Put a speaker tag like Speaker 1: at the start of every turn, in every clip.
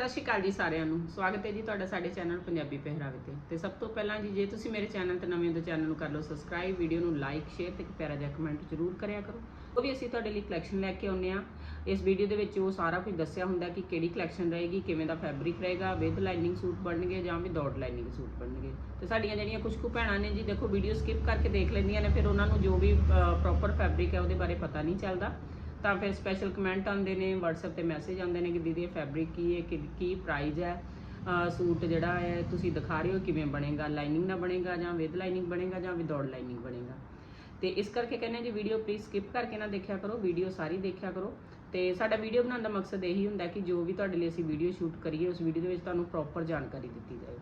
Speaker 1: ਸਤਿ ਸ਼੍ਰੀ ਅਕਾਲ ਜੀ ਸਾਰਿਆਂ ਨੂੰ। ਸਵਾਗਤ ਹੈ ਜੀ ਤੁਹਾਡਾ ਸਾਡੇ ਚੈਨਲ ਪੰਜਾਬੀ ਪਹਿਰਾਵੇ ਤੇ। ਤੇ ਸਭ ਤੋਂ ਪਹਿਲਾਂ ਜੀ, ਜੇ ਤੁਸੀਂ ਮੇਰੇ ਚੈਨਲ ਤੇ ਨਵੇਂ ਹੋ ਤਾਂ ਚੈਨਲ ਨੂੰ ਕਰ ਲਓ ਸਬਸਕ੍ਰਾਈਬ ਵੀਡੀਓ ਨੂੰ ਲਾਈਕ ਸ਼ੇਅਰ ਤੇ ਇੱਕ ਪਿਆਰਾ ਜਿਹਾ ਕਮੈਂਟ ਜ਼ਰੂਰ ਕਰਿਆ ਕਰੋ। ਉਹ ਵੀ ਅਸੀਂ ਤੁਹਾਡੇ ਲਈ ਕਲੈਕਸ਼ਨ ਲੈ ਕੇ ਆਉਂਦੇ ਆ ਇਸ ਵੀਡੀਓ ਦੇ ਵਿੱਚ ਉਹ ਸਾਰਾ ਕੁਝ ਦੱਸਿਆ ਹੁੰਦਾ ਕਿ ਕਿਹੜੀ ਕਲੈਕਸ਼ਨ ਰਹੇਗੀ, ਕਿਵੇਂ ਦਾ ਫੈਬਰਿਕ ਰਹੇਗਾ ਵਿਦ ਲਾਈਨਿੰਗ ਸੂਟ ਬਣਨਗੇ ਜਾਂ ਵਿਦਆਊਟ ਲਾਈਨਿੰਗ ਸੂਟ ਬਣਨਗੇ। ਤੇ ਸਾਡੀਆਂ ਜਿਹੜੀਆਂ ਕੁਝ ਕੁ ਭੈਣਾਂ ਨੇ ਜੀ, ਦੇਖੋ ਵੀਡੀਓ ਸਕਿਪ ਕਰਕੇ ਦੇਖ ਲੈਂਦੀਆਂ ਨੇ, ਫਿਰ ਉਹਨਾਂ ਨੂੰ ਜੋ ਵੀ ਪ੍ਰੋਪਰ ਫੈਬਰਿਕ ਹੈ ਉਹਦੇ ਬਾਰੇ ਪਤਾ ਨਹੀਂ ਚੱਲਦਾ। ਤਾਂ ਫਿਰ ਸਪੈਸ਼ਲ ਕਮੈਂਟ ਆਉਂਦੇ ਨੇ, WhatsApp ਤੇ ਮੈਸੇਜ ਆਉਂਦੇ ਨੇ ਕਿ ਦੀਦੀ ਇਹ ਫੈਬਰਿਕ ਕੀ ਹੈ, ਕਿ- ਕੀ ਪ੍ਰਾਈਸ ਹੈ? ਸੂਟ ਜਿਹੜਾ ਹੈ, ਤੁਸੀਂ ਦਿਖਾ ਰਹੇ ਹੋ ਕਿਵੇਂ ਬਣੇਗਾ? ਲਾਈਨਿੰਗ ਨਾਲ ਬਣੇਗਾ ਜਾਂ ਵਿਦ ਲਾਈਨਿੰਗ ਬਣੇਗਾ ਜਾਂ ਵਿਦਆਊਟ ਲਾਈਨਿੰਗ ਬਣੇਗਾ? ਤੇ ਇਸ ਕਰਕੇ ਕਹਿੰਦੇ ਜੀ ਵੀਡੀਓ ਪਲੀਜ਼ ਸਕਿਪ ਕਰਕੇ ਨਾ ਦੇਖਿਆ ਕਰੋ ਵੀਡੀਓ ਸਾਰੀ ਦੇਖਿਆ ਕਰੋ। ਤੇ ਸਾਡਾ ਵੀਡੀਓ ਬਣਾਉਣ ਦਾ ਮਕਸਦ ਇਹੀ ਹੁੰਦਾ ਕਿ ਜੋ ਵੀ ਤੁਹਾਡੇ ਲਈ ਅਸੀਂ ਵੀਡੀਓ ਸ਼ੂਟ ਕਰੀਏ, ਉਸ ਵੀਡੀਓ ਦੇ ਵਿੱਚ ਤੁਹਾਨੂੰ ਪ੍ਰੋਪਰ ਜਾਣਕਾਰੀ ਦਿੱਤੀ ਜਾਵੇ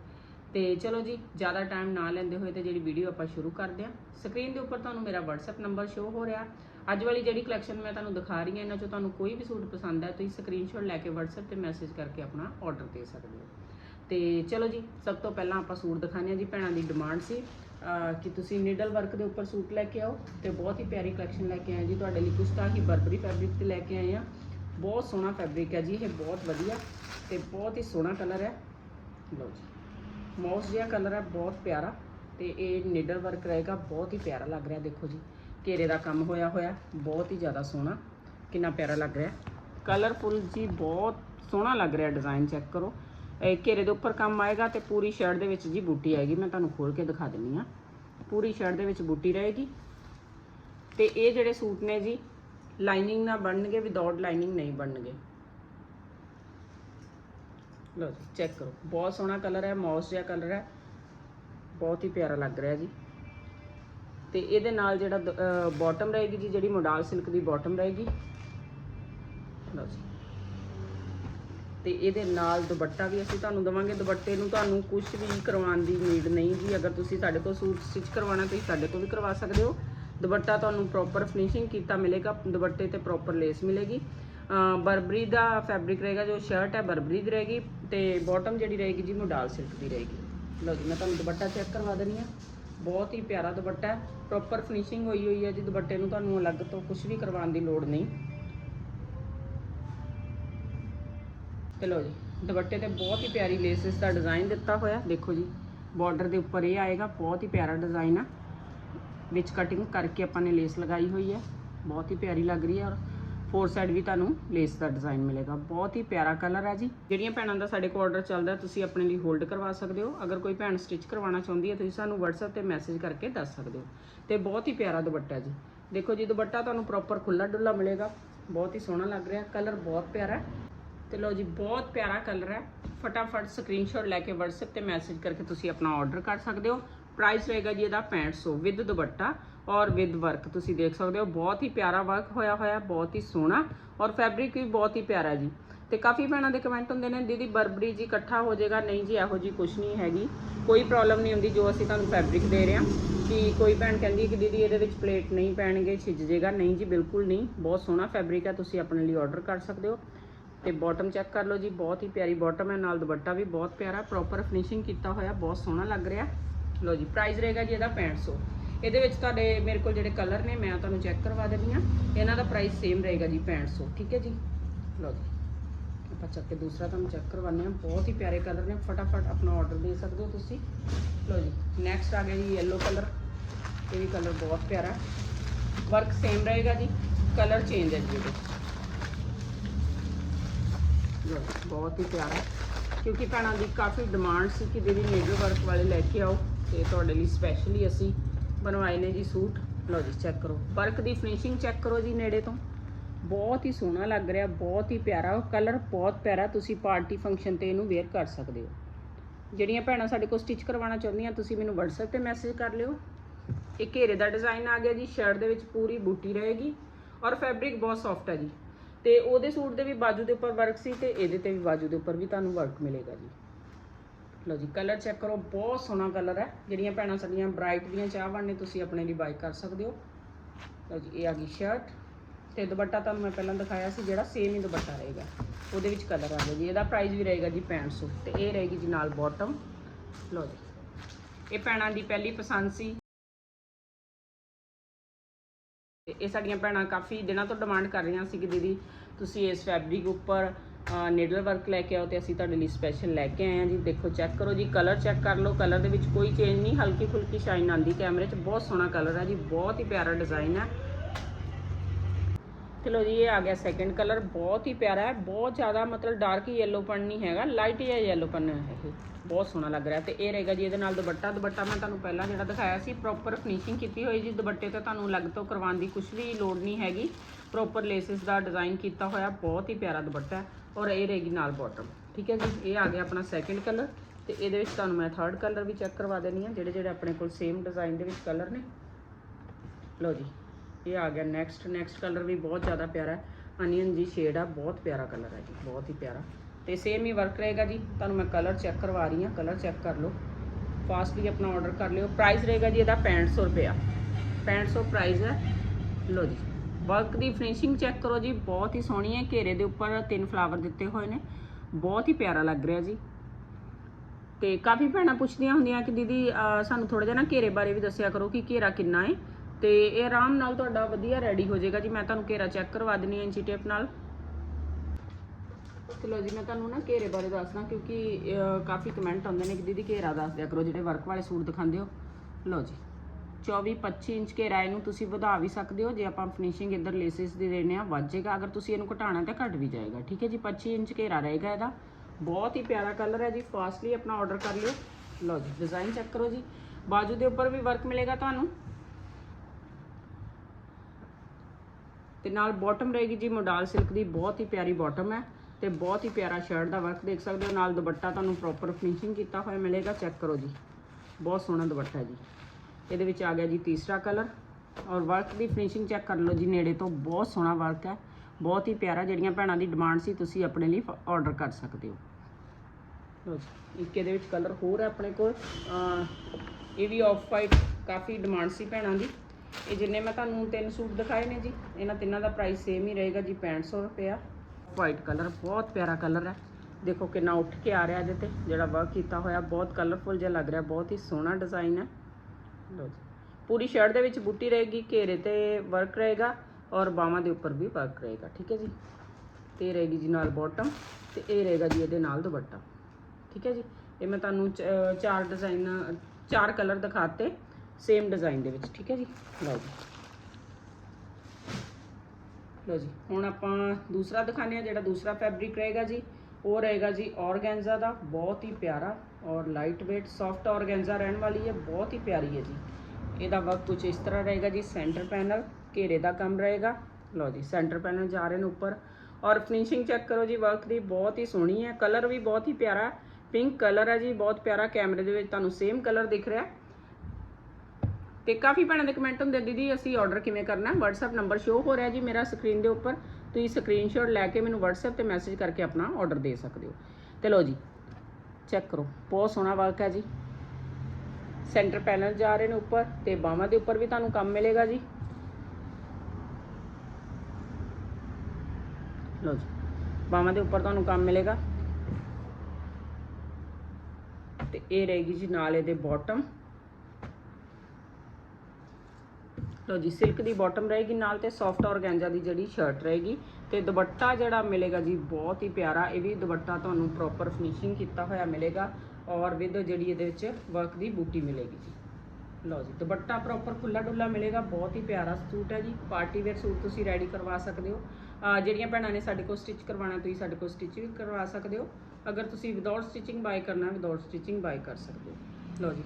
Speaker 1: ਤੇ ਚਲੋ ਜੀ, ਜ਼ਿਆਦਾ ਟਾਈਮ ਨਾ ਲੈਂਦੇ ਹੋਏ ਤੇ ਜਿਹੜੀ ਵੀਡੀਓ ਆਪਾਂ ਸ਼ੁਰੂ ਕਰਦੇ ਹਾਂ। ਸਕਰੀਨ ਦੇ ਉੱਪਰ ਤੁਹਾਨੂੰ ਮੇਰਾ WhatsApp ਨੰਬਰ ਸ਼ੋ ਹੋ ਰਿਹਾ। ਅੱਜ ਵਾਲੀ ਜਿਹੜੀ ਕਲੈਕਸ਼ਨ ਮੈਂ ਤੁਹਾਨੂੰ ਦਿਖਾ ਰਹੀ ਹਾਂ, ਇਹਨਾਂ ਚੋਂ ਤੁਹਾਨੂੰ ਕੋਈ ਵੀ ਸੂਟ ਪਸੰਦ ਹੈ, ਤੁਸੀਂ ਸਕਰੀਨਸ਼ਾਟ ਲੈ ਕੇ WhatsApp ਤੇ ਮੈਸੇਜ ਕਰਕੇ ਆਪਣਾ ਆਰਡਰ ਦੇ ਸਕਦੇ ਹੋ। ਤੇ ਚਲੋ ਜੀ, ਸਭ ਤੋਂ ਪਹਿਲਾਂ ਆਪਾਂ ਸੂਟ ਦਿਖਾਣੇ ਆ ਜੀ, ਭੈਣਾਂ ਦੀ ਡਿਮਾਂਡ ਸੀ ਕਿ ਤੁਸੀਂ ਨੀਡਲ ਵਰਕ ਦੇ ਉੱਪਰ ਸੂਟ ਲੈ ਕੇ ਆਓ ਤੇ ਬਹੁਤ ਹੀ ਪਿਆਰੀ ਕਲੈਕਸ਼ਨ ਲੈ ਕੇ ਆਏ ਜੀ, ਤੁਹਾਡੇ ਲਈ ਕੁਛ ਤਾਂ ਹੀ ਬਰਬਰੀ ਫੈਬਰਿਕ ਤੇ ਲੈ ਕੇ ਆਏ ਆ ਬਹੁਤ ਸੋਹਣਾ ਫੈਬਰਿਕ ਹੈ ਜੀ, ਇਹ ਬਹੁਤ ਵਧੀਆ ਤੇ ਬਹੁਤ ਹੀ ਸੋਹਣਾ ਕਲਰ ਹੈ। ਲਓ ਜੀ, ਮੌਸ ਜਿਹਾ ਕਲਰ ਹੈ, ਬਹੁਤ ਪਿਆਰਾ ਤੇ ਇਹ ਨੀਡਲ ਵਰਕ ਰਹੇਗਾ, ਬਹੁਤ ਹੀ ਪਿਆਰਾ ਲੱਗ ਰਿਹਾ, ਦੇਖੋ ਜੀ। ਘੇਰੇ ਦਾ ਕੰਮ ਹੋਇਆ ਹੋਇਆ, ਬਹੁਤ ਹੀ ਜ਼ਿਆਦਾ ਸੋਹਣਾ, ਕਿੰਨਾ ਪਿਆਰਾ ਲੱਗ ਰਿਹਾ। ਕਲਰਫੁਲ ਜੀ ਬਹੁਤ ਸੋਹਣਾ ਲੱਗ ਰਿਹਾ ਡਿਜ਼ਾਈਨ ਚੈੱਕ ਕਰੋ। ਇਹ ਘੇਰੇ ਦੇ ਉੱਪਰ ਕੰਮ ਆਏਗਾ ਤੇ ਪੂਰੀ ਸ਼ਰਟ ਦੇ ਵਿੱਚ ਜੀ ਬੂਟੀ ਆਏਗੀ, ਮੈਂ ਤੁਹਾਨੂੰ ਖੋਲ ਕੇ ਦਿਖਾ ਦਿੰਨੀ ਆ ਪੂਰੀ ਸ਼ਰਟ ਦੇ ਵਿੱਚ ਬੂਟੀ ਰਹੇਗੀ। ਤੇ ਇਹ ਜਿਹੜੇ ਸੂਟ ਨੇ ਜੀ ਲਾਈਨਿੰਗ ਨਾਲ ਬਣਨਗੇ ਵਿਦਆਊਟ ਲਾਈਨਿੰਗ ਨਹੀਂ ਬਣਨਗੇ। ਲਓ ਜੀ ਚੈੱਕ ਕਰੋ। ਬਹੁਤ ਸੋਹਣਾ ਕਲਰ ਹੈ, ਮੌਸ ਜਿਹਾ ਕਲਰ ਹੈ। ਬਹੁਤ ਹੀ ਪਿਆਰਾ ਲੱਗ ਰਿਹਾ ਜੀ। ਤੇ ਇਹਦੇ ਨਾਲ ਜਿਹੜਾ ਬਾਟਮ ਰਹੇਗੀ ਜੀ, ਜਿਹੜੀ ਮੋਡਾਲ ਸਿਲਕ ਦੀ ਬਾਟਮ ਰਹੇਗੀ। ਲਓ ਜੀ। ਤੇ ਇਹਦੇ ਨਾਲ ਦੁਪੱਟਾ ਵੀ ਅਸੀਂ ਤੁਹਾਨੂੰ ਦਵਾਂਗੇ। ਦੁਪੱਟੇ ਨੂੰ ਤੁਹਾਨੂੰ ਕੁਝ ਵੀ ਕਰਵਾਉਣ ਦੀ ਨੀਡ ਨਹੀਂ ਜੀ। ਅਗਰ ਤੁਸੀਂ ਸਾਡੇ ਤੋਂ ਸੂਟ ਸਟਿਚ ਕਰਵਾਉਣਾ, ਤੁਸੀਂ ਸਾਡੇ ਤੋਂ ਵੀ ਕਰਵਾ ਸਕਦੇ ਹੋ। ਦੁਪੱਟਾ ਤੁਹਾਨੂੰ ਪ੍ਰੋਪਰ ਫਿਨਿਸ਼ਿੰਗ ਕੀਤਾ ਮਿਲੇਗਾ। ਦੁਪੱਟੇ ਤੇ ਪ੍ਰੋਪਰ ਲੇਸ ਮਿਲੇਗੀ। ਬਰਬਰੀ ਦਾ ਫੈਬਰਿਕ ਰਹੇਗਾ, ਜੋ ਸ਼ਰਟ ਹੈ, ਬਰਬਰੀ ਦੀ ਰਹੇਗੀ। ਤੇ ਬਾਟਮ ਜਿਹੜੀ ਰਹੇਗੀ ਜੀ ਮੋਡਾਲ ਸਿਲਕ ਦੀ ਰਹੇਗੀ। ਲਓ ਜੀ, ਮੈਂ ਤੁਹਾਨੂੰ ਦੁਪੱਟਾ ਚੈੱਕ ਕਰਵਾ ਦਿੰਦੀ ਆ ਬਹੁਤ ਹੀ ਪਿਆਰਾ ਦੁਪੱਟਾ ਪ੍ਰੋਪਰ ਫਿਨਿਸ਼ਿੰਗ ਹੋਈ ਹੋਈ ਹੈ ਜੀ ਦੁਪੱਟੇ ਨੂੰ, ਤੁਹਾਨੂੰ ਅਲੱਗ ਤੋਂ ਕੁਝ ਵੀ ਕਰਵਾਉਣ ਦੀ ਲੋੜ ਨਹੀਂ। ਤੇ ਲਓ ਜੀ, ਦੁਪੱਟੇ ਤੇ ਬਹੁਤ ਹੀ ਪਿਆਰੀ ਲੇਸਿਸ ਦਾ ਡਿਜ਼ਾਈਨ ਦਿੱਤਾ ਹੋਇਆ ਦੇਖੋ ਜੀ ਬਾਰਡਰ ਦੇ ਉੱਪਰ ਇਹ ਆਏਗਾ, ਬਹੁਤ ਹੀ ਪਿਆਰਾ ਡਿਜ਼ਾਈਨ ਆ। ਵਿੱਚ ਕਟਿੰਗ ਕਰਕੇ ਆਪਾਂ ਨੇ ਲੇਸ ਲਗਾਈ ਹੋਈ ਹੈ। ਬਹੁਤ ਹੀ ਪਿਆਰੀ ਲੱਗ ਰਹੀ ਹੈ ਔਰ ਫੋਰ ਸਾਈਡ ਵੀ ਤੁਹਾਨੂੰ ਲੇਸ ਦਾ ਡਿਜ਼ਾਈਨ ਮਿਲੇਗਾ। ਬਹੁਤ ਹੀ ਪਿਆਰਾ ਕਲਰ ਹੈ ਜੀ। ਜਿਹੜੀਆਂ ਭੈਣਾਂ ਦਾ ਸਾਡੇ ਕੋਲ ਆਰਡਰ ਚੱਲਦਾ, ਤੁਸੀਂ ਆਪਣੇ ਲਈ ਹੋਲਡ ਕਰਵਾ ਸਕਦੇ ਹੋ। ਅਗਰ ਕੋਈ ਭੈਣ ਸਟਿਚ ਕਰਵਾਉਣਾ ਚਾਹੁੰਦੀ ਹੈ, ਤੁਸੀਂ ਸਾਨੂੰ WhatsApp ਤੇ ਮੈਸੇਜ ਕਰਕੇ ਦੱਸ ਸਕਦੇ ਹੋ। ਤੇ ਬਹੁਤ ਹੀ ਪਿਆਰਾ ਦੁਪੱਟਾ ਜੀ। ਦੇਖੋ ਜੀ, ਦੁਪੱਟਾ ਤੁਹਾਨੂੰ ਪ੍ਰੋਪਰ ਖੁੱਲਾ ਡੁੱਲਾ ਮਿਲੇਗਾ। ਬਹੁਤ ਹੀ ਸੋਹਣਾ ਲੱਗ ਰਿਹਾ। ਕਲਰ ਬਹੁਤ ਪਿਆਰਾ ਹੈ। ਤੇ ਲਓ ਜੀ, ਬਹੁਤ ਪਿਆਰਾ ਕਲਰ ਹੈ। ਫਟਾਫਟ ਸਕਰੀਨਸ਼ਾਟ ਲੈ ਕੇ WhatsApp ਤੇ ਮੈਸੇਜ ਕਰਕੇ ਤੁਸੀਂ ਆਪਣਾ ਆਰਡਰ ਕਰ ਸਕਦੇ ਹੋ। ਪ੍ਰਾਈਸ ਰਹੇਗਾ ਜੀ ਇਹਦਾ 6500 ਵਿਦ ਦੁਪੱਟਾ ਔਰ ਵਿਦ ਵਰਕ ਤੁਸੀਂ ਦੇਖ ਸਕਦੇ ਹੋ, ਬਹੁਤ ਹੀ ਪਿਆਰਾ ਵਰਕ ਹੋਇਆ ਹੋਇਆ, ਬਹੁਤ ਹੀ ਸੋਹਣਾ ਔਰ ਫੈਬਰਿਕ ਵੀ ਬਹੁਤ ਹੀ ਪਿਆਰਾ ਜੀ। ਤੇ ਕਾਫੀ ਭੈਣਾਂ ਦੇ ਕਮੈਂਟ ਹੁੰਦੇ ਨੇ, ਦੀਦੀ, ਬਰਬਰੀ ਜੀ ਇਕੱਠਾ ਹੋ ਜਾਏਗਾ? ਨਹੀਂ ਜੀ, ਇਹੋ ਜੀ ਕੁਝ ਨਹੀਂ ਹੈਗੀ। ਕੋਈ ਪ੍ਰੋਬਲਮ ਨਹੀਂ ਹੁੰਦੀ, ਜੋ ਅਸੀਂ ਤੁਹਾਨੂੰ ਫੈਬਰਿਕ ਦੇ ਰਹੇ ਹਾਂ। ਕਿ ਕੋਈ ਭੈਣ ਕਹਿੰਦੀ ਕਿ, ਦੀਦੀ, ਇਹਦੇ ਵਿੱਚ ਪਲੇਟ ਨਹੀਂ ਪੈਣਗੇ, ਛਿੱਜ ਜਾਏਗਾ। ਨਹੀਂ ਜੀ, ਬਿਲਕੁਲ ਨਹੀਂ। ਬਹੁਤ ਸੋਹਣਾ ਫੈਬਰਿਕ ਹੈ, ਤੁਸੀਂ ਆਪਣੇ ਲਈ ਆਰਡਰ ਕਰ ਸਕਦੇ ਹੋ। ਤੇ ਬਾਟਮ ਚੈੱਕ ਕਰ ਲਓ ਜੀ, ਬਹੁਤ ਹੀ ਪਿਆਰੀ ਬਾਟਮ ਹੈ, ਨਾਲ ਦੁਪੱਟਾ ਵੀ ਬਹੁਤ ਪਿਆਰਾ ਪ੍ਰੋਪਰ ਫਿਨਿਸ਼ਿੰਗ ਕੀਤਾ ਹੋਇਆ, ਬਹੁਤ ਸੋਹਣਾ ਲੱਗ ਰਿਹਾ। ਲਓ ਜੀ ਪ੍ਰਾਈਸ ਰਹੇਗਾ ਜੀ ਇਹਦਾ 6500 ਇਹਦੇ ਵਿੱਚ ਤੁਹਾਡੇ ਮੇਰੇ ਕੋਲ ਜਿਹੜੇ ਕਲਰ ਨੇ ਮੈਂ ਤੁਹਾਨੂੰ ਚੈੱਕ ਕਰਵਾ ਦਿੰਦੀ ਆ ਇਹਨਾਂ ਦਾ ਪ੍ਰਾਈਸ ਸੇਮ ਰਹੇਗਾ ਜੀ 6500 ਠੀਕ ਹੈ ਜੀ? ਲਓ ਜੀ। ਆਪਾਂ ਚੱਕ ਕੇ ਦੂਸਰਾ ਤੁਹਾਨੂੰ ਚੈੱਕ ਕਰਵਾਉਂਦੇ ਆ ਬਹੁਤ ਹੀ ਪਿਆਰੇ ਕਲਰ ਨੇ। ਫਟਾਫਟ ਆਪਣਾ ਆਰਡਰ ਦੇ ਸਕਦੇ ਹੋ ਤੁਸੀਂ। ਲਓ ਜੀ ਨੈਕਸਟ ਆ ਗਿਆ ਜੀ yellow ਕਲਰ ਇਹ ਵੀ ਕਲਰ ਬਹੁਤ ਪਿਆਰਾ। ਵਰਕ ਸੇਮ ਰਹੇਗਾ ਜੀ। ਕਲਰ ਚੇਂਜ ਹੈ ਜੀ ਇਹਦੇ ਲਓ, ਬਹੁਤ ਹੀ ਪਿਆਰਾ। ਕਿਉਂਕਿ ਭੈਣਾਂ ਦੀ ਕਾਫੀ ਡਿਮਾਂਡ ਸੀ ਕਿ ਦੀਦੀ ਨੀਡਲ ਵਰਕ ਵਾਲੇ ਲੈ ਕੇ ਆਓ। ਤੇ ਤੁਹਾਡੇ ਲਈ ਸਪੈਸ਼ਲੀ ਅਸੀਂ ਬਣਵਾਏ ਨੇ ਜੀ ਸੂਟ। ਲਓ ਜੀ ਚੈੱਕ ਕਰੋ। ਵਰਕ ਦੀ ਫਿਨਿਸ਼ਿੰਗ ਚੈੱਕ ਕਰੋ ਜੀ ਨੇੜੇ ਤੋਂ। ਬਹੁਤ ਹੀ ਸੋਹਣਾ ਲੱਗ ਰਿਹਾ, ਬਹੁਤ ਹੀ ਪਿਆਰਾ। ਕਲਰ ਬਹੁਤ ਪਿਆਰਾ, ਤੁਸੀਂ ਪਾਰਟੀ ਫੰਕਸ਼ਨ ਤੇ ਇਹਨੂੰ ਵੇਅਰ ਕਰ ਸਕਦੇ ਹੋ। ਜਿਹੜੀਆਂ ਭੈਣਾਂ ਸਾਡੇ ਕੋਲ ਸਟਿਚ ਕਰਵਾਉਣਾ ਚਾਹੁੰਦੀਆਂ, ਤੁਸੀਂ ਮੈਨੂੰ WhatsApp ਤੇ ਮੈਸੇਜ ਕਰ ਲਿਓ। ਇਹ ਘੇਰੇ ਦਾ ਡਿਜ਼ਾਈਨ ਆ ਗਿਆ ਜੀ ਸ਼ਰਟ ਦੇ ਵਿੱਚ ਪੂਰੀ ਬੂਟੀ ਰਹੇਗੀ ਔਰ ਫੈਬਰਿਕ ਬਹੁਤ ਸੌਫਟ ਹੈ ਜੀ। ਤੇ ਉਹਦੇ ਸੂਟ ਦੇ ਵੀ ਬਾਜੂ ਦੇ ਉੱਪਰ ਵਰਕ ਸੀ ਤੇ ਇਹਦੇ ਤੇ ਵੀ ਬਾਜੂ ਦੇ ਉੱਪਰ ਵੀ ਤੁਹਾਨੂੰ ਵਰਕ ਮਿਲੇਗਾ ਜੀ। ਲਓ ਜੀ ਕਲਰ ਚੈੱਕ ਕਰੋ, ਬਹੁਤ ਸੋਹਣਾ ਕਲਰ ਹੈ। ਜਿਹੜੀਆਂ ਭੈਣਾਂ ਸਾਡੀਆਂ ਬ੍ਰਾਈਟ ਦੀਆਂ ਚਾਹਵਾਨ ਨੇ ਤੁਸੀਂ ਆਪਣੇ ਲਈ ਬਾਈ ਕਰ ਸਕਦੇ ਹੋ। ਲਓ ਜੀ, ਇਹ ਆ ਗਈ ਸ਼ਰਟ ਤੇ ਦੁਪੱਟਾ ਤੁਹਾਨੂੰ ਮੈਂ ਪਹਿਲਾਂ ਦਿਖਾਇਆ ਸੀ, ਜਿਹੜਾ ਸੇਮ ਹੀ ਦੁਪੱਟਾ ਰਹੇਗਾ। ਉਹਦੇ ਵਿੱਚ ਕਲਰ ਆ ਗਿਆ ਜੀ। ਇਹਦਾ ਪ੍ਰਾਈਸ ਵੀ ਰਹੇਗਾ ਜੀ 6500 ਤੇ ਇਹ ਰਹੇਗੀ ਜੀ ਨਾਲ ਬਾਟਮ ਲਓ ਜੀ, ਇਹ ਭੈਣਾਂ ਦੀ ਪਹਿਲੀ ਪਸੰਦ ਸੀ। ਇਹ ਸਾਡੀਆਂ ਭੈਣਾਂ ਕਾਫੀ ਦਿਨਾਂ ਤੋਂ ਡਿਮਾਂਡ ਕਰ ਰਹੀਆਂ ਸੀ ਕਿ ਦੀਦੀ, ਤੁਸੀਂ ਇਸ ਫੈਬਰਿਕ ਉੱਪਰ ਨੀਡਲ ਵਰਕ ਲੈ ਕੇ ਆਓ ਤੇ ਅਸੀਂ ਤੁਹਾਡੇ ਲਈ ਸਪੈਸ਼ਲ ਲੈ ਕੇ ਆਏ ਹਾਂ ਜੀ। ਦੇਖੋ ਚੈੱਕ ਕਰੋ ਜੀ ਕਲਰ ਚੈੱਕ ਕਰ ਲਓ। ਕਲਰ ਦੇ ਵਿੱਚ ਕੋਈ ਚੇਂਜ ਨਹੀਂ ਹਲਕੀ ਫੁਲਕੀ ਸ਼ਾਈਨ ਆਂਦੀ ਕੈਮਰੇ 'ਚ। ਬਹੁਤ ਸੋਹਣਾ ਕਲਰ ਹੈ ਜੀ, ਬਹੁਤ ਹੀ ਪਿਆਰਾ ਡਿਜ਼ਾਈਨ ਹੈ ਚਲੋ ਜੀ, ਇਹ ਆ ਗਿਆ ਸੈਕੰਡ ਕਲਰ ਬਹੁਤ ਹੀ ਪਿਆਰਾ ਹੈ, ਬਹੁਤ ਜ਼ਿਆਦਾ ਮਤਲਬ ਡਾਰਕ ਯੈਲੋ ਪਨ ਨਹੀਂ ਹੈਗਾ ਲਾਈਟ ਜਿਹਾ ਯੈਲੋ ਪਨ ਹੈ ਇਹ। ਬਹੁਤ ਸੋਹਣਾ ਲੱਗ ਰਿਹਾ ਤੇ ਇਹ ਰਹੇਗਾ ਜੀ ਇਹਦੇ ਨਾਲ ਦੁਪੱਟਾ। ਦੁਪੱਟਾ ਮੈਂ ਤੁਹਾਨੂੰ ਪਹਿਲਾਂ ਜਿਹੜਾ ਦਿਖਾਇਆ ਸੀ ਪ੍ਰੋਪਰ ਫਿਨਿਸ਼ਿੰਗ ਕੀਤੀ ਹੋਈ ਜੀ। ਦੁਪੱਟੇ ਤੇ ਤੁਹਾਨੂੰ ਅਲੱਗ ਤੋਂ ਕਰਵਾਉਣ ਦੀ ਕੁਝ ਵੀ ਲੋੜ ਨਹੀਂ ਹੈਗੀ। ਪ੍ਰੋਪਰ ਲੇਸਿਸ ਦਾ ਡਿਜ਼ਾਈਨ ਕੀਤਾ ਹੋਇਆ, ਬਹੁਤ ਹੀ ਪਿਆਰਾ ਦੁਪੱਟਾ ਹੈ ਔਰ ਇਹ ਰਹੇਗੀ ਨਾਲ ਬਾਟਮ ਠੀਕ ਹੈ ਜੀ? ਇਹ ਆ ਗਿਆ ਆਪਣਾ ਸੈਕੰਡ ਕਲਰ ਤੇ ਇਹਦੇ ਵਿੱਚ ਤੁਹਾਨੂੰ ਮੈਂ ਥਰਡ ਕਲਰ ਵੀ ਚੈੱਕ ਕਰਵਾ ਦੇਣੀ ਆ ਜਿਹੜੇ ਜਿਹੜੇ ਆਪਣੇ ਕੋਲ ਸੇਮ ਡਿਜ਼ਾਈਨ ਦੇ ਵਿੱਚ ਕਲਰ ਨੇ। ਲਓ ਜੀ, ਇਹ ਆ ਗਿਆ ਨੈਕਸਟ ਨੈਕਸਟ ਕਲਰ ਵੀ ਬਹੁਤ ਜ਼ਿਆਦਾ ਪਿਆਰਾ ਹੈ। ਅਨੀਅਨ ਜੀ ਸ਼ੇਡ ਆ, ਬਹੁਤ ਪਿਆਰਾ ਕਲਰ ਹੈ ਜੀ, ਬਹੁਤ ਹੀ ਪਿਆਰਾ। ਤੇ ਸੇਮ ਹੀ ਵਰਕ ਰਹੇਗਾ ਜੀ, ਤੁਹਾਨੂੰ ਮੈਂ ਕਲਰ ਚੈੱਕ ਕਰਵਾ ਰਹੀ ਹਾਂ ਕਲਰ ਚੈੱਕ ਕਰ ਲਓ। ਫਾਸਟਲੀ ਆਪਣਾ ਆਰਡਰ ਕਰ ਲਿਓ। ਪ੍ਰਾਈਸ ਰਹੇਗਾ ਜੀ ਇਹਦਾ 6500 ਰੁਪਇਆ। 6500 ਪ੍ਰਾਈਸ ਹੈ। ਲਓ ਜੀ। ਵਰਕ ਦੀ ਫਿਨਿਸ਼ਿੰਗ ਚੈੱਕ ਕਰੋ ਜੀ, ਬਹੁਤ ਹੀ ਸੋਹਣੀ ਹੈ, ਘੇਰੇ ਦੇ ਉੱਪਰ ਤਿੰਨ ਫਲਾਵਰ ਦਿੱਤੇ ਹੋਏ ਨੇ। ਬਹੁਤ ਹੀ ਪਿਆਰਾ ਲੱਗ ਰਿਹਾ ਜੀ। ਤੇ ਕਾਫੀ ਭੈਣਾਂ ਪੁੱਛਦੀਆਂ ਹੁੰਦੀਆਂ ਕਿ ਦੀਦੀ ਸਾਨੂੰ ਥੋੜਾ ਜਿਹਾ ਨਾ ਘੇਰੇ ਬਾਰੇ ਵੀ ਦੱਸਿਆ ਕਰੋ ਕਿ ਘੇਰਾ ਕਿੰਨਾ ਹੈ। ਤੇ ਇਹ ਆਰਾਮ ਨਾਲ ਤੁਹਾਡਾ ਵਧੀਆ ਰੈਡੀ ਹੋ ਜਾਏਗਾ ਜੀ। ਮੈਂ ਤੁਹਾਨੂੰ ਘੇਰਾ ਚੈੱਕ ਕਰਵਾ ਦਿੰਨੀ ਹਾਂ ਇੰਚੀ ਟੇਪ ਨਾਲ। ਚਲੋ ਜੀ, ਮੈਂ ਤੁਹਾਨੂੰ ਨਾ ਘੇਰੇ ਬਾਰੇ ਦੱਸਦਾ, ਕਿਉਂਕਿ ਕਾਫੀ ਕਮੈਂਟ ਆਉਂਦੇ ਨੇ ਕਿ ਦੀਦੀ ਘੇਰਾ ਦੱਸ ਦਿਆ ਕਰੋ, ਜਿਹੜੇ ਵਰਕ ਵਾਲੇ ਸੂਟ ਦਿਖਾਉਂਦੇ ਹੋ। ਲਓ ਜੀ। 24 25 ਇੰਚ ਘੇਰਾ ਇਹਨੂੰ ਤੁਸੀਂ ਵਧਾ ਵੀ ਸਕਦੇ ਹੋ, ਜੇ ਆਪਾਂ ਫਿਨਿਸ਼ਿੰਗ ਇੱਧਰ ਲੇਸਿਸ ਦੀ ਦੇਣੇ ਆ, ਵੱਧ ਜਾਏਗਾ। ਅਗਰ ਤੁਸੀਂ ਇਹਨੂੰ ਘਟਾਣਾ ਤਾਂ ਘਟ ਵੀ ਜਾਏਗਾ, ਠੀਕ ਹੈ ਜੀ? 25 ਇੰਚ ਘੇਰਾ ਰਹੇਗਾ ਇਹਦਾ। ਬਹੁਤ ਹੀ ਪਿਆਰਾ ਕਲਰ ਹੈ ਜੀ ਫਾਸਟਲੀ ਆਪਣਾ ਆਰਡਰ ਕਰ ਲਿਓ। ਲਓ ਜੀ ਡਿਜ਼ਾਈਨ ਚੈੱਕ ਕਰੋ ਜੀ। ਬਾਜੂ ਦੇ ਉੱਪਰ ਵੀ ਵਰਕ ਮਿਲੇਗਾ ਤੁਹਾਨੂੰ। ਤੇ ਨਾਲ ਬਾਟਮ ਰਹੇਗੀ ਜੀ ਮੋਡਲ ਸਿਲਕ ਦੀ। ਬਹੁਤ ਹੀ ਪਿਆਰੀ ਬਾਟਮ ਹੈ ਤੇ ਬਹੁਤ ਹੀ ਪਿਆਰਾ ਸ਼ਰਟ ਦਾ ਵਰਕ ਦੇਖ ਸਕਦੇ ਹੋ। ਨਾਲ ਦੁਪੱਟਾ ਤੁਹਾਨੂੰ ਪ੍ਰੋਪਰ ਫਿਨਿਸ਼ਿੰਗ ਕੀਤਾ ਹੋਇਆ ਮਿਲੇਗਾ। ਚੈੱਕ ਕਰੋ ਜੀ। ਬਹੁਤ ਸੋਹਣਾ ਦੁਪੱਟਾ ਜੀ। ਇਹਦੇ ਵਿੱਚ ਆ ਗਿਆ ਜੀ ਤੀਸਰਾ ਕਲਰ। ਔਰ ਵਰਕ ਦੀ ਫਿਨਿਸ਼ਿੰਗ ਚੈੱਕ ਕਰ ਲਓ ਜੀ, ਨੇੜੇ ਤੋਂ ਬਹੁਤ ਸੋਹਣਾ ਵਰਕ ਹੈ। ਬਹੁਤ ਹੀ ਪਿਆਰਾ ਜਿਹੜੀਆਂ ਭੈਣਾਂ ਦੀ ਡਿਮਾਂਡ ਸੀ, ਤੁਸੀਂ ਆਪਣੇ ਲਈ ਆਰਡਰ ਕਰ ਸਕਦੇ ਹੋ। ਇੱਕ ਇਹਦੇ ਵਿੱਚ ਕਲਰ ਹੋਰ ਹੈ ਆਪਣੇ ਕੋਲ। ਇਹ ਵੀ ਆਫ ਵਾਈਟ ਕਾਫੀ ਡਿਮਾਂਡ ਸੀ ਭੈਣਾਂ ਦੀ। ਇਹ ਜਿੰਨੇ ਮੈਂ ਤੁਹਾਨੂੰ ਤਿੰਨ ਸੂਟ ਦਿਖਾਏ ਨੇ ਜੀ, ਇਹਨਾਂ ਤਿੰਨਾਂ ਦਾ ਪ੍ਰਾਈਸ ਸੇਮ ਹੀ ਰਹੇਗਾ ਜੀ 6500 ਰੁਪਇਆ। ਵਾਈਟ ਕਲਰ ਬਹੁਤ ਪਿਆਰਾ ਕਲਰ ਹੈ। ਦੇਖੋ ਕਿੰਨਾ ਉੱਠ ਕੇ ਆ ਰਿਹਾ ਇਹਦੇ ਤੇ, ਜਿਹੜਾ ਵਰਕ ਕੀਤਾ ਹੋਇਆ, ਬਹੁਤ ਕਲਰਫੁਲ ਜਿਹਾ ਲੱਗ ਰਿਹਾ, ਬਹੁਤ ਹੀ ਸੋਹਣਾ ਡਿਜ਼ਾਈਨ ਹੈ। ਲਓ ਜੀ। ਪੂਰੀ ਸ਼ਰਟ ਦੇ ਵਿੱਚ ਬੂਟੀ ਰਹੇਗੀ, ਘੇਰੇ ਤੇ ਵਰਕ ਰਹੇਗਾ ਔਰ ਬਾਹਾਂ ਦੇ ਉੱਪਰ ਵੀ ਵਰਕ ਰਹੇਗਾ, ਠੀਕ ਹੈ ਜੀ? ਤੇ ਇਹ ਰਹੇਗੀ ਜੀ ਨਾਲ ਬਾਟਮ ਤੇ ਇਹ ਰਹੇਗਾ ਜੀ ਇਹਦੇ ਨਾਲ ਦੁਪੱਟਾ, ਠੀਕ ਹੈ ਜੀ? ਇਹ ਮੈਂ ਤੁਹਾਨੂੰ ਚ- ਚਾਰ ਡਿਜ਼ਾਈਨ ਚਾਰ ਕਲਰ ਦਿਖਾਤੇ ਸੇਮ ਡਿਜ਼ਾਈਨ ਦੇ ਵਿੱਚ, ਠੀਕ ਹੈ ਜੀ? ਲਓ ਜੀ। ਲਓ ਜੀ, ਹੁਣ ਆਪਾਂ ਦੂਸਰਾ ਦਿਖਾਉਂਦੇ ਹਾਂ ਜਿਹੜਾ ਦੂਸਰਾ ਫੈਬਰਿਕ ਰਹੇਗਾ ਜੀ। ਉਹ ਰਹੇਗਾ ਜੀ ਔਰਗੈਂਜ਼ਾ ਦਾ, ਬਹੁਤ ਹੀ ਪਿਆਰਾ ਔਰ ਲਾਈਟ weight ਸੌਫਟ ਔਰਗੈਂਜ਼ਾ ਰਹਿਣ ਵਾਲੀ ਹੈ, ਬਹੁਤ ਹੀ ਪਿਆਰੀ ਹੈ ਜੀ। ਇਹਦਾ ਵਰਕ ਕੁਝ ਇਸ ਤਰ੍ਹਾਂ ਰਹੇਗਾ ਜੀ ਸੈਂਟਰ ਪੈਨਲ ਘੇਰੇ ਦਾ ਕੰਮ ਰਹੇਗਾ। ਲਓ ਜੀ ਸੈਂਟਰ ਪੈਨਲ ਜਾ ਰਹੇ ਨੇ ਉੱਪਰ। ਔਰ ਫਿਨਿਸ਼ਿੰਗ ਚੈੱਕ ਕਰੋ ਜੀ ਵਰਕ ਦੀ ਬਹੁਤ ਹੀ ਸੋਹਣੀ ਹੈ। ਕਲਰ ਵੀ ਬਹੁਤ ਹੀ ਪਿਆਰਾ ਪਿੰਕ ਕਲਰ ਹੈ ਜੀ, ਬਹੁਤ ਪਿਆਰਾ ਕੈਮਰੇ ਦੇ ਵਿੱਚ ਤੁਹਾਨੂੰ ਸੇਮ ਕਲਰ ਦਿਖ ਰਿਹਾ। ਹੈ ਤੇ ਕਾਫੀ ਭੈਣਾਂ ਦੇ ਕਮੈਂਟ ਹੁੰਦੇ, ਦੀਦੀ, ਅਸੀਂ ਆਰਡਰ ਕਿਵੇਂ ਕਰਨਾ? ਹੈ WhatsApp ਨੰਬਰ ਸ਼ੋ ਹੋ ਰਿਹਾ ਜੀ ਮੇਰਾ ਸਕਰੀਨ ਦੇ ਉੱਪਰ। ਤੁਸੀਂ ਸਕਰੀਨਸ਼ਾਟ ਲੈ ਕੇ ਮੈਨੂੰ WhatsApp ਤੇ ਮੈਸੇਜ ਕਰਕੇ ਆਪਣਾ ਆਰਡਰ ਦੇ ਸਕਦੇ ਹੋ। ਤੇ ਲਓ ਜੀ ਚੈੱਕ ਕਰੋ। ਬਹੁਤ ਸੋਹਣਾ ਵਰਕ ਹੈ ਜੀ। ਸੈਂਟਰ ਪੈਨਲ ਜਾ ਰਹੇ ਨੇ ਉੱਪਰ ਤੇ ਬਾਹਾਂ ਦੇ ਉੱਪਰ ਵੀ ਤੁਹਾਨੂੰ ਕੰਮ ਮਿਲੇਗਾ ਜੀ। ਲਓ ਜੀ ਬਾਹਾਂ ਦੇ ਉੱਪਰ ਤੁਹਾਨੂੰ ਕੰਮ ਮਿਲੇਗਾ। ਤੇ ਇਹ ਰਹੇਗੀ ਜੀ ਨਾਲ ਇਹਦੇ ਬਾਟਮ ਲਓ ਜੀ ਸਿਲਕ ਦੀ ਬਾਟਮ ਰਹੇਗੀ, ਨਾਲ ਤੇ ਸੌਫਟ ਔਰਗੈਂਜਾ ਦੀ ਜਿਹੜੀ ਸ਼ਰਟ ਰਹੇਗੀ। ਤੇ ਦੁਪੱਟਾ ਜਿਹੜਾ ਮਿਲੇਗਾ ਜੀ, ਬਹੁਤ ਹੀ ਪਿਆਰਾ, ਇਹ ਵੀ ਦੁਪੱਟਾ ਤੁਹਾਨੂੰ ਪ੍ਰੋਪਰ ਫਿਨਿਸ਼ਿੰਗ ਕੀਤਾ ਹੋਇਆ ਮਿਲੇਗਾ ਔਰ ਵਿਦ ਜਿਹੜੀ ਇਹਦੇ ਵਿੱਚ ਵਰਕ ਦੀ ਬੂਟੀ ਮਿਲੇਗੀ ਜੀ। ਲਓ ਜੀ, ਦੁਪੱਟਾ ਪ੍ਰੋਪਰ ਖੁੱਲਾ ਡੁੱਲਾ ਮਿਲੇਗਾ, ਬਹੁਤ ਹੀ ਪਿਆਰਾ ਸੂਟ ਹੈ ਜੀ। ਪਾਰਟੀ ਵੇਅਰ ਸੂਟ ਤੁਸੀਂ ਰੈਡੀ ਕਰਵਾ ਸਕਦੇ ਹੋ। ਜਿਹੜੀਆਂ ਭੈਣਾਂ ਨੇ ਸਾਡੇ ਕੋਲ ਸਟਿਚ ਕਰਵਾਉਣਾ, ਤੁਸੀਂ ਸਾਡੇ ਕੋਲ ਸਟਿਚ ਵੀ ਕਰਵਾ ਸਕਦੇ ਹੋ। ਅਗਰ ਤੁਸੀਂ ਵਿਦਆਊਟ ਸਟਿਚਿੰਗ ਬਾਈ ਕਰਨਾ ਵਿਦਆਊਟ ਸਟਿਚਿੰਗ ਬਾਈ ਕਰ ਸਕਦੇ ਹੋ। ਲਓ ਜੀ,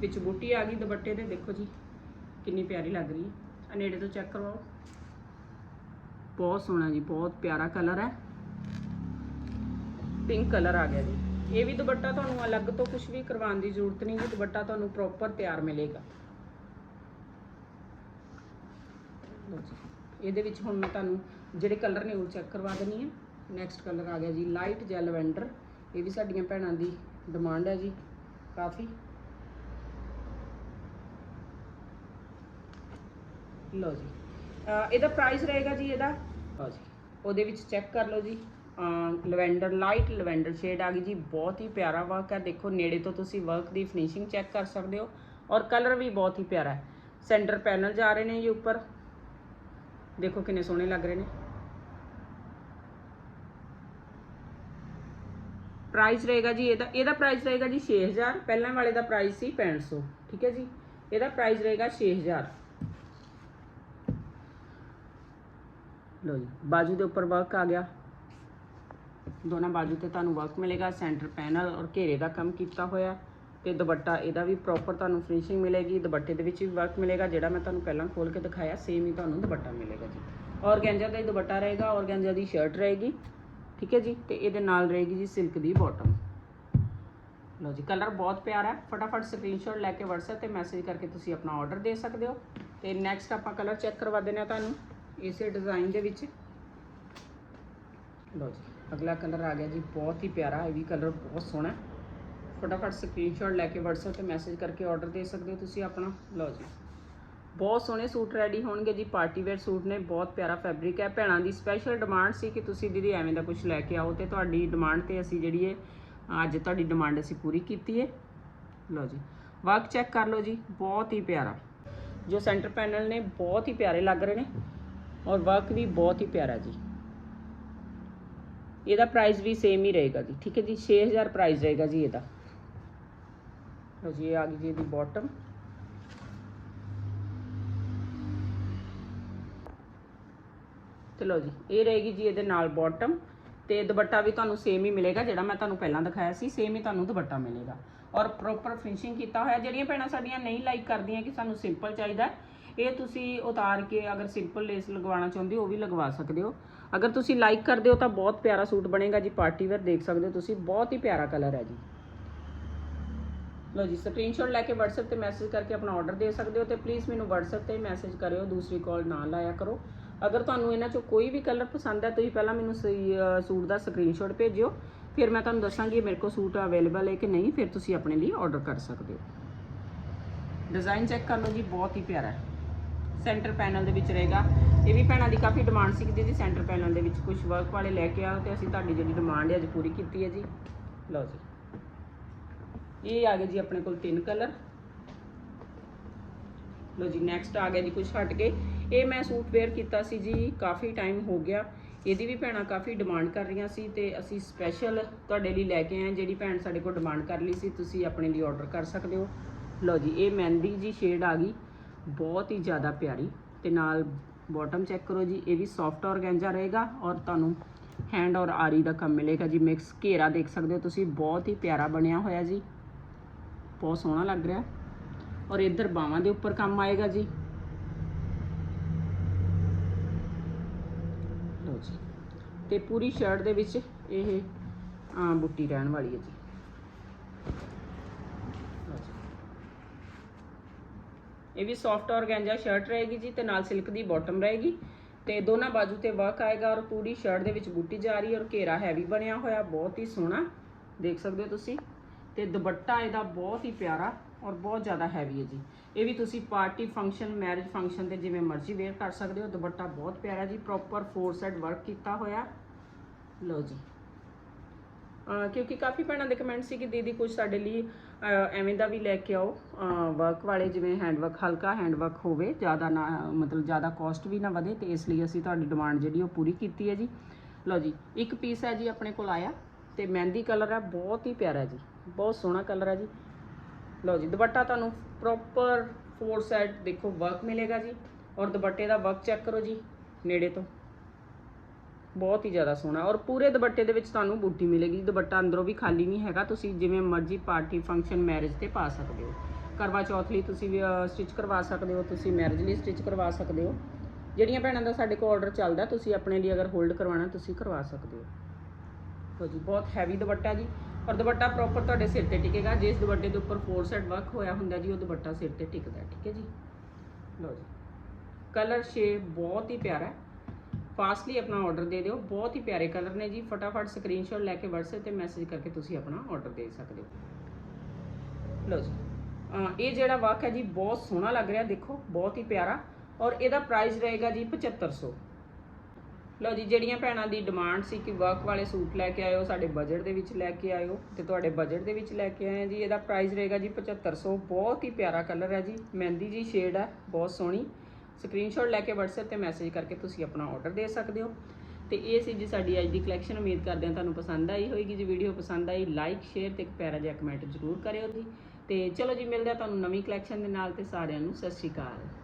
Speaker 1: ਵਿੱਚ ਬੂਟੀ ਆ ਗਈ ਦੁਪੱਟੇ ਦੇ, ਦੇਖੋ ਜੀ। ਕਿੰਨੀ ਪਿਆਰੀ ਲੱਗ ਰਹੀ ਹੈ। ਆ ਨੇੜੇ ਤੋਂ ਚੈੱਕ ਕਰਵਾਓ। ਬਹੁਤ ਸੋਹਣਾ ਜੀ, ਬਹੁਤ ਪਿਆਰਾ ਕਲਰ ਹੈ। ਪਿੰਕ ਕਲਰ ਆ ਗਿਆ ਜੀ। ਇਹ ਵੀ ਦੁਪੱਟਾ ਤੁਹਾਨੂੰ ਅਲੱਗ ਤੋਂ ਕੁਝ ਵੀ ਕਰਵਾਉਣ ਦੀ ਜ਼ਰੂਰਤ ਨਹੀਂ ਜੀ, ਦੁਪੱਟਾ ਤੁਹਾਨੂੰ ਪ੍ਰੋਪਰ ਤਿਆਰ ਮਿਲੇਗਾ। ਇਹਦੇ ਵਿੱਚ ਹੁਣ ਮੈਂ ਤੁਹਾਨੂੰ ਜਿਹੜੇ ਕਲਰ ਨੇ ਉਹ ਚੈੱਕ ਕਰਵਾ ਦੇਣੀ ਹੈ। ਨੈਕਸਟ ਕਲਰ ਆ ਗਿਆ ਜੀ ਲਾਈਟ ਜੈ ਲਵੈਂਡਰ ਇਹ ਵੀ ਸਾਡੀਆਂ ਭੈਣਾਂ ਦੀ ਡਿਮਾਂਡ ਹੈ ਜੀ, ਕਾਫੀ। ਲਓ ਜੀ। ਅਹ ਇਹਦਾ ਪ੍ਰਾਈਸ ਰਹੇਗਾ ਜੀ ਇਹਦਾ। ਲਓ ਜੀ। ਉਹਦੇ ਵਿੱਚ ਚੈੱਕ ਕਰ ਲਓ ਜੀ। ਲਵੈਂਡਰ ਲਾਈਟ ਲਵੈਂਡਰ ਸ਼ੇਡ ਆ ਗਈ ਜੀ। ਬਹੁਤ ਹੀ ਪਿਆਰਾ ਵਰਕ ਹੈ ਦੇਖੋ ਨੇੜੇ ਤੋਂ ਤੁਸੀਂ ਵਰਕ ਦੀ ਫਿਨਿਸ਼ਿੰਗ ਚੈੱਕ ਕਰ ਸਕਦੇ ਹੋ। ਔਰ ਕਲਰ ਵੀ ਬਹੁਤ ਹੀ ਪਿਆਰਾ ਹੈ। ਸੈਂਟਰ ਪੈਨਲ ਜਾ ਰਹੇ ਨੇ ਜੀ ਉੱਪਰ। ਦੇਖੋ ਕਿੰਨੇ ਸੋਹਣੇ ਲੱਗ ਰਹੇ ਨੇ। ਪ੍ਰਾਈਸ ਰਹੇਗਾ ਜੀ ਇਹਦਾ। ਇਹਦਾ ਪ੍ਰਾਈਸ ਰਹੇਗਾ ਜੀ 6000 ਪਹਿਲਾਂ ਵਾਲੇ ਦਾ ਪ੍ਰਾਈਸ ਸੀ 6500 ਠੀਕ ਹੈ ਜੀ। ਇਹਦਾ ਪ੍ਰਾਈਸ ਰਹੇਗਾ 6000 ਲੋ ਜੀ, ਬਾਜੂ ਦੇ ਉੱਪਰ ਵਰਕ ਆ ਗਿਆ। ਦੋਨਾਂ ਬਾਜੂ ਤੇ ਤੁਹਾਨੂੰ ਵਰਕ ਮਿਲੇਗਾ ਸੈਂਟਰ ਪੈਨਲ ਔਰ ਘੇਰੇ ਦਾ ਕੰਮ ਕੀਤਾ ਹੋਇਆ। ਤੇ ਦੁਪੱਟਾ ਇਹਦਾ ਵੀ ਪ੍ਰੋਪਰ ਤੁਹਾਨੂੰ ਫਿਨਿਸ਼ਿੰਗ ਮਿਲੇਗੀ, ਦੁਪੱਟੇ ਦੇ ਵਿੱਚ ਵੀ ਵਰਕ ਮਿਲੇਗਾ, ਜਿਹੜਾ ਮੈਂ ਤੁਹਾਨੂੰ ਪਹਿਲਾਂ ਖੋਲ ਕੇ ਦਿਖਾਇਆ ਸੇਮ ਹੀ ਤੁਹਾਨੂੰ ਦੁਪੱਟਾ ਮਿਲੇਗਾ ਜੀ। ਔਰਗੈਂਜਾ ਦਾ ਹੀ ਦੁਪੱਟਾ ਰਹੇਗਾ, ਔਰਗੈਂਜਾ ਦੀ ਸ਼ਰਟ ਰਹੇਗੀ, ਠੀਕ ਹੈ ਜੀ? ਤੇ ਇਹਦੇ ਨਾਲ ਰਹੇਗੀ ਜੀ ਸਿਲਕ ਦੀ ਬਾਟਮ ਲਓ ਜੀ ਕਲਰ ਬਹੁਤ ਪਿਆਰਾ ਹੈ। ਫਟਾਫਟ ਸਕਰੀਨਸ਼ਾਟ ਲੈ ਕੇ WhatsApp ਤੇ ਮੈਸੇਜ ਕਰਕੇ ਤੁਸੀਂ ਆਪਣਾ ਆਰਡਰ ਦੇ ਸਕਦੇ ਹੋ। ਤੇ ਨੈਕਸਟ ਆਪਾਂ ਕਲਰ ਚੈੱਕ ਕਰਵਾ ਦਿੰਦੇ ਹਾਂ ਤੁਹਾਨੂੰ। ਇਸੇ ਡਿਜ਼ਾਈਨ ਦੇ ਵਿੱਚ। ਲਓ ਜੀ, ਅਗਲਾ ਕਲਰ ਆ ਗਿਆ ਜੀ, ਬਹੁਤ ਹੀ ਪਿਆਰਾ, ਇਹ ਵੀ ਕਲਰ ਬਹੁਤ ਸੋਹਣਾ ਫਟਾਫਟ ਸਕਰੀਨਸ਼ਾਟ ਲੈ ਕੇ WhatsApp ਤੇ ਮੈਸੇਜ ਕਰਕੇ ਆਰਡਰ ਦੇ ਸਕਦੇ ਹੋ ਤੁਸੀਂ ਆਪਣਾ। ਲਓ ਜੀ, ਬਹੁਤ ਸੋਹਣੇ ਸੂਟ ਰੈਡੀ ਹੋਣਗੇ ਜੀ ਪਾਰਟੀ ਵੇਅਰ ਸੂਟ ਨੇ, ਬਹੁਤ ਪਿਆਰਾ ਫੈਬਰਿਕ ਹੈ। ਭੈਣਾਂ ਦੀ ਸਪੈਸ਼ਲ ਡਿਮਾਂਡ ਸੀ ਕਿ ਤੁਸੀਂ ਦੀਦੀ ਐਵੇਂ ਦਾ ਕੁਝ ਲੈ ਕੇ ਆਓ ਤੇ ਤੁਹਾਡੀ ਡਿਮਾਂਡ ਤੇ ਅਸੀਂ ਜਿਹੜੀ ਹੈ ਅੱਜ ਤੁਹਾਡੀ ਡਿਮਾਂਡ ਅਸੀਂ ਪੂਰੀ ਕੀਤੀ ਹੈ ਲਓ ਜੀ ਵਰਕ ਚੈੱਕ ਕਰ ਲਓ ਜੀ, ਬਹੁਤ ਹੀ ਪਿਆਰਾ। ਜੋ ਸੈਂਟਰ ਪੈਨਲ ਨੇ, ਬਹੁਤ ਹੀ ਪਿਆਰੇ ਲੱਗ ਰਹੇ ਨੇ। ਔਰ ਵਰਕ ਵੀ ਬਹੁਤ ਹੀ ਪਿਆਰਾ ਜੀ। ਇਹਦਾ ਪ੍ਰਾਈਸ ਵੀ ਸੇਮ ਹੀ ਰਹੇਗਾ ਜੀ, ਠੀਕ ਹੈ ਜੀ? 6000 ਪ੍ਰਾਈਸ ਰਹੇਗਾ ਜੀ ਇਹਦਾ। ਲਓ ਜੀ, ਇਹ ਆ ਗਈ ਜੀ ਇਹਦੀ ਬਾਟਮ ਚਲੋ ਜੀ, ਇਹ ਰਹੇਗੀ ਜੀ ਇਹਦੇ ਨਾਲ ਬਾਟਮ ਤੇ ਦੁਪੱਟਾ ਵੀ ਤੁਹਾਨੂੰ ਸੇਮ ਹੀ ਮਿਲੇਗਾ, ਜਿਹੜਾ ਮੈਂ ਤੁਹਾਨੂੰ ਪਹਿਲਾਂ ਦਿਖਾਇਆ ਸੀ ਸੇਮ ਹੀ ਤੁਹਾਨੂੰ ਦੁਪੱਟਾ ਮਿਲੇਗਾ। ਔਰ ਪ੍ਰੋਪਰ ਫਿਨਿਸ਼ਿੰਗ ਕੀਤਾ ਹੋਇਆ, ਜਿਹੜੀਆਂ ਭੈਣਾਂ ਸਾਡੀਆਂ ਨਹੀਂ ਲਾਈਕ ਕਰਦੀਆਂ ਕਿ ਸਾਨੂੰ ਸਿੰਪਲ ਚਾਹੀਦਾ ਇਹ ਤੁਸੀਂ ਉਤਾਰ ਕੇ ਅਗਰ ਸਿੰਪਲ ਲੇਸ ਲਗਵਾਉਣਾ ਚਾਹੁੰਦੇ ਹੋ, ਉਹ ਵੀ ਲਗਵਾ ਸਕਦੇ ਹੋ। ਅਗਰ ਤੁਸੀਂ ਲਾਈਕ ਕਰਦੇ ਹੋ ਤਾਂ ਬਹੁਤ ਪਿਆਰਾ ਸੂਟ ਬਣੇਗਾ ਜੀ ਪਾਰਟੀ ਵੇਅਰ ਦੇਖ ਸਕਦੇ ਹੋ ਤੁਸੀਂ, ਬਹੁਤ ਹੀ ਪਿਆਰਾ ਕਲਰ ਹੈ ਜੀ। ਲਓ ਜੀ ਸਕਰੀਨਸ਼ਾਟ ਲੈ ਕੇ WhatsApp ਤੇ ਮੈਸੇਜ ਕਰਕੇ ਆਪਣਾ ਆਰਡਰ ਦੇ ਸਕਦੇ ਹੋ ਤੇ ਪਲੀਜ਼ ਮੈਨੂੰ WhatsApp ਤੇ ਮੈਸੇਜ ਕਰਿਓ, ਦੂਸਰੀ ਕਾਲ ਨਾ ਲਾਇਆ ਕਰੋ। ਅਗਰ ਤੁਹਾਨੂੰ ਇਹਨਾਂ ਚੋਂ ਕੋਈ ਵੀ ਕਲਰ ਪਸੰਦ ਹੈ, ਤੁਸੀਂ ਪਹਿਲਾਂ ਮੈਨੂੰ ਸੂਟ ਦਾ ਸਕਰੀਨਸ਼ਾਟ ਭੇਜਿਓ, ਫਿਰ ਮੈਂ ਤੁਹਾਨੂੰ ਦੱਸਾਂਗੀ ਮੇਰੇ ਕੋਲ ਸੂਟ ਅਵੇਲੇਬਲ ਹੈ ਕਿ ਨਹੀਂ, ਫਿਰ ਤੁਸੀਂ ਆਪਣੇ ਲਈ ਆਰਡਰ ਕਰ ਸਕਦੇ ਹੋ। ਡਿਜ਼ਾਈਨ ਚੈੱਕ ਕਰ ਲਓ ਜੀ, ਬਹੁਤ ਹੀ ਪਿਆਰਾ ਹੈ। ਸੈਂਟਰ ਪੈਨਲ ਦੇ ਵਿੱਚ ਰਹੇਗਾ। ਇਹ ਵੀ ਭੈਣਾਂ ਦੀ ਕਾਫੀ ਡਿਮਾਂਡ ਸੀ ਕਿ ਦੀਦੀ ਸੈਂਟਰ ਪੈਨਲ ਦੇ ਵਿੱਚ ਕੁਝ ਵਰਕ ਵਾਲੇ ਲੈ ਕੇ ਆਓ ਤੇ ਅਸੀਂ ਤੁਹਾਡੀ ਜਿਹੜੀ ਡਿਮਾਂਡ ਹੈ ਅੱਜ ਪੂਰੀ ਕੀਤੀ ਹੈ ਜੀ। ਲਓ ਜੀ। ਇਹ ਆ ਗਏ ਜੀ ਆਪਣੇ ਕੋਲ ਤਿੰਨ ਕਲਰ ਲਓ ਜੀ ਨੈਕਸਟ ਆ ਗਿਆ ਜੀ ਕੁਝ ਹਟ ਕੇ। ਇਹ ਮੈਂ ਸੂਟ ਵੇਅਰ ਕੀਤਾ ਸੀ ਜੀ, ਕਾਫੀ ਟਾਈਮ ਹੋ ਗਿਆ। ਇਹਦੀ ਵੀ ਭੈਣਾਂ ਕਾਫੀ ਡਿਮਾਂਡ ਕਰ ਰਹੀਆਂ ਸੀ ਤੇ ਅਸੀਂ ਸਪੈਸ਼ਲ ਤੁਹਾਡੇ ਲਈ ਲੈ ਕੇ ਆਏ ਜਿਹੜੀ ਭੈਣ ਸਾਡੇ ਕੋਲ ਡਿਮਾਂਡ ਕਰ ਲਈ ਸੀ, ਤੁਸੀਂ ਆਪਣੇ ਲਈ ਆਰਡਰ ਕਰ ਸਕਦੇ ਹੋ। ਲਓ ਜੀ, ਇਹ ਮਹਿੰਦੀ ਜੀ ਸ਼ੇਡ ਆ ਗਈ। ਬਹੁਤ ਹੀ ਜ਼ਿਆਦਾ ਪਿਆਰੀ ਤੇ ਨਾਲ ਬਾਟਮ ਚੈੱਕ ਕਰੋ ਜੀ, ਇਹ ਵੀ ਸੌਫਟ ਔਰਗੈਂਜਾ ਰਹੇਗਾ ਔਰ ਤੁਹਾਨੂੰ ਹੈਂਡ ਔਰ ਆਰੀ ਦਾ ਕੰਮ ਮਿਲੇਗਾ ਜੀ। ਮਿਕਸ ਘੇਰਾ ਦੇਖ ਸਕਦੇ ਹੋ ਤੁਸੀਂ, ਬਹੁਤ ਹੀ ਪਿਆਰਾ ਬਣਿਆ ਹੋਇਆ ਜੀ। ਬਹੁਤ ਸੋਹਣਾ ਲੱਗ ਰਿਹਾ। ਔਰ ਇੱਧਰ ਬਾਹਾਂ ਦੇ ਉੱਪਰ ਕੰਮ ਆਏਗਾ ਜੀ। ਲਓ ਜੀ। ਤੇ ਪੂਰੀ ਸ਼ਰਟ ਦੇ ਵਿੱਚ ਇਹ ਆ ਬੁੱਟੀ ਰਹਿਣ ਵਾਲੀ ਹੈ ਜੀ ਲਓ ਜੀ। ਇਹ ਵੀ ਸੌਫਟ ਔਰਗੈਂਜਾ ਸ਼ਰਟ ਰਹੇਗੀ ਜੀ ਤੇ ਨਾਲ ਸਿਲਕ ਦੀ ਬਾਟਮ ਰਹੇਗੀ ਤੇ ਦੋਨਾਂ ਬਾਜੂ ਤੇ ਵਰਕ ਆਏਗਾ ਔਰ ਪੂਰੀ ਸ਼ਰਟ ਦੇ ਵਿੱਚ ਬੂਟੀ ਜਾ ਰਹੀ ਔਰ ਘੇਰਾ ਹੈਵੀ ਬਣਿਆ ਹੋਇਆ, ਬਹੁਤ ਹੀ ਸੋਹਣਾ, ਦੇਖ ਸਕਦੇ ਹੋ ਤੁਸੀਂ। ਤੇ ਦੁਪੱਟਾ ਇਹਦਾ ਬਹੁਤ ਹੀ ਪਿਆਰਾ ਔਰ ਬਹੁਤ ਜ਼ਿਆਦਾ ਹੈਵੀ ਹੈ ਜੀ। ਇਹ ਵੀ ਤੁਸੀਂ ਪਾਰਟੀ ਫੰਕਸ਼ਨ ਮੈਰਿਜ ਫੰਕਸ਼ਨ ਤੇ ਜਿਵੇਂ ਮਰਜ਼ੀ ਵੇਅਰ ਕਰ ਸਕਦੇ ਹੋ, ਦੁਪੱਟਾ ਬਹੁਤ ਪਿਆਰਾ ਜੀ ਪ੍ਰੋਪਰ ਫੋਰ ਸਾਈਡ ਵਰਕ ਕੀਤਾ ਹੋਇਆ। ਲਓ ਜੀ। ਕਿਉਂਕਿ ਕਾਫੀ ਭੈਣਾਂ ਦੇ ਕਮੈਂਟ ਸੀ ਕਿ ਦੀਦੀ ਕੁਝ ਸਾਡੇ ਲਈ ਐਵੇਂ ਦਾ ਵੀ ਲੈ ਕੇ ਆਓ। ਵਰਕ ਵਾਲੇ ਜਿਵੇਂ ਹੈਂਡ ਵਰਕ ਹਲਕਾ ਹੈਂਡ ਵਰਕ ਹੋਵੇ, ਜ਼ਿਆਦਾ ਨਾ, ਮਤਲਬ ਜ਼ਿਆਦਾ ਕਾਸਟ ਵੀ ਨਾ ਵਧੇ ਤੇ ਇਸ ਲਈ ਅਸੀਂ ਤੁਹਾਡੀ ਡਿਮਾਂਡ ਜਿਹੜੀ ਉਹ ਪੂਰੀ ਕੀਤੀ ਹੈ ਜੀ। ਲਓ ਜੀ, ਇੱਕ ਪੀਸ ਹੈ ਜੀ ਆਪਣੇ ਕੋਲ ਆਇਆ ਤੇ ਮਹਿੰਦੀ ਕਲਰ ਹੈ, ਬਹੁਤ ਹੀ ਪਿਆਰਾ ਜੀ, ਬਹੁਤ ਸੋਹਣਾ ਕਲਰ ਹੈ ਜੀ। ਲਓ ਜੀ, ਦੁਪੱਟਾ ਤੁਹਾਨੂੰ ਪ੍ਰੋਪਰ ਫੋਰ ਸਾਈਡ ਦੇਖੋ ਵਰਕ ਮਿਲੇਗਾ ਜੀ ਔਰ ਦੁਪੱਟੇ ਦਾ ਵਰਕ ਚੈੱਕ ਕਰੋ ਜੀ ਨੇੜੇ ਤੋਂ। ਬਹੁਤ ਹੀ ਜ਼ਿਆਦਾ ਸੋਹਣਾ ਔਰ ਪੂਰੇ ਦੁਪੱਟੇ ਦੇ ਵਿੱਚ ਤੁਹਾਨੂੰ ਬੂਟੀ ਮਿਲੇਗੀ। ਦੁਪੱਟਾ ਅੰਦਰੋਂ ਵੀ ਖਾਲੀ ਨਹੀਂ ਹੈਗਾ। ਤੁਸੀਂ ਜਿਵੇਂ ਮਰਜ਼ੀ ਪਾਰਟੀ, ਫੰਕਸ਼ਨ, ਮੈਰਿਜ ਤੇ ਪਾ ਸਕਦੇ ਹੋ। ਕਰਵਾ ਚੌਥ ਲਈ ਤੁਸੀਂ ਵੀ ਸਟਿਚ ਕਰਵਾ ਸਕਦੇ ਹੋ। ਤੁਸੀਂ ਮੈਰਿਜ ਲਈ ਸਟਿਚ ਕਰਵਾ ਸਕਦੇ ਹੋ। ਜਿਹੜੀਆਂ ਭੈਣਾਂ ਦਾ ਸਾਡੇ ਕੋਲ ਆਰਡਰ ਚੱਲਦਾ, ਤੁਸੀਂ ਆਪਣੇ ਲਈ ਅਗਰ ਹੋਲਡ ਕਰਵਾਉਣਾ, ਤੁਸੀਂ ਕਰਵਾ ਸਕਦੇ ਹੋ। ਲਓ ਜੀ, ਬਹੁਤ ਹੈਵੀ ਦੁਪੱਟਾ ਜੀ। ਔਰ ਦੁਪੱਟਾ ਪ੍ਰੋਪਰ ਤੁਹਾਡੇ ਸਿਰ ਤੇ ਟਿਕੇਗਾ। ਜਿਸ ਦੁਪੱਟੇ ਦੇ ਉੱਪਰ ਫੋਰ ਸਾਈਡ ਵਰਕ ਹੋਇਆ ਹੁੰਦਾ ਜੀ, ਉਹ ਦੁਪੱਟਾ ਸਿਰ ਤੇ ਟਿਕਦਾ ਠੀਕ ਹੈ ਜੀ? ਲਓ ਜੀ। ਕਲਰ ਸ਼ੇ ਬਹੁਤ ਹੀ ਪਿਆਰਾ ਫਾਸਟਲੀ ਆਪਣਾ ਆਰਡਰ ਦੇ ਦਿਓ। ਬਹੁਤ ਹੀ ਪਿਆਰੇ ਕਲਰ ਨੇ ਜੀ। ਫਟਾਫਟ ਸਕਰੀਨਸ਼ਾਟ ਲੈ ਕੇ WhatsApp ਤੇ ਮੈਸੇਜ ਕਰਕੇ ਤੁਸੀਂ ਆਪਣਾ ਆਰਡਰ ਦੇ ਸਕਦੇ ਹੋ। ਲਓ ਜੀ। ਇਹ ਜਿਹੜਾ ਵਰਕ ਹੈ ਜੀ, ਬਹੁਤ ਸੋਹਣਾ ਲੱਗ ਰਿਹਾ। ਦੇਖੋ, ਬਹੁਤ ਹੀ ਪਿਆਰਾ। ਔਰ ਇਹਦਾ ਪ੍ਰਾਈਸ ਰਹੇਗਾ ਜੀ 7500 ਲਓ ਜੀ, ਜਿਹੜੀਆਂ ਭੈਣਾਂ ਦੀ ਡਿਮਾਂਡ ਸੀ ਕਿ ਵਰਕ ਵਾਲੇ ਸੂਟ ਲੈ ਕੇ ਆਇਓ, ਸਾਡੇ ਬਜਟ ਦੇ ਵਿੱਚ ਲੈ ਕੇ ਆਇਓ ਤੇ ਤੁਹਾਡੇ ਬਜਟ ਦੇ ਵਿੱਚ ਲੈ ਕੇ ਆਏ ਜੀ, ਇਹਦਾ ਪ੍ਰਾਈਸ ਰਹੇਗਾ ਜੀ 7500 ਬਹੁਤ ਹੀ ਪਿਆਰਾ ਕਲਰ ਹੈ ਜੀ। ਮਹਿੰਦੀ ਜੀ ਸ਼ੇਡ ਹੈ, ਬਹੁਤ ਸੋਹਣੀ। ਸਕਰੀਨਸ਼ਾਟ ਲੈ ਕੇ WhatsApp ਤੇ ਮੈਸੇਜ ਕਰਕੇ ਤੁਸੀਂ ਆਪਣਾ ਆਰਡਰ ਦੇ ਸਕਦੇ ਹੋ। ਤੇ ਇਹ ਸੀ ਜੀ ਸਾਡੀ ਅੱਜ ਦੀ ਕਲੈਕਸ਼ਨ ਉਮੀਦ ਕਰਦੇ ਹਾਂ ਤੁਹਾਨੂੰ ਪਸੰਦ ਆਈ ਹੋਏਗੀ ਜੀ ਵੀਡੀਓ ਪਸੰਦ ਆਈ ਲਾਈਕ ਸ਼ੇਅਰ ਤੇ ਇੱਕ ਪਿਆਰਾ ਜਿਹਾ ਕਮੈਂਟ ਜ਼ਰੂਰ ਕਰਿਓ ਜੀ। ਤੇ ਚਲੋ ਜੀ, ਮਿਲਦੇ ਆ ਤੁਹਾਨੂੰ ਨਵੀਂ ਕਲੈਕਸ਼ਨ ਦੇ ਨਾਲ ਤੇ ਸਾਰਿਆਂ ਨੂੰ ਸਤਿ ਸ਼੍ਰੀ ਅਕਾਲ।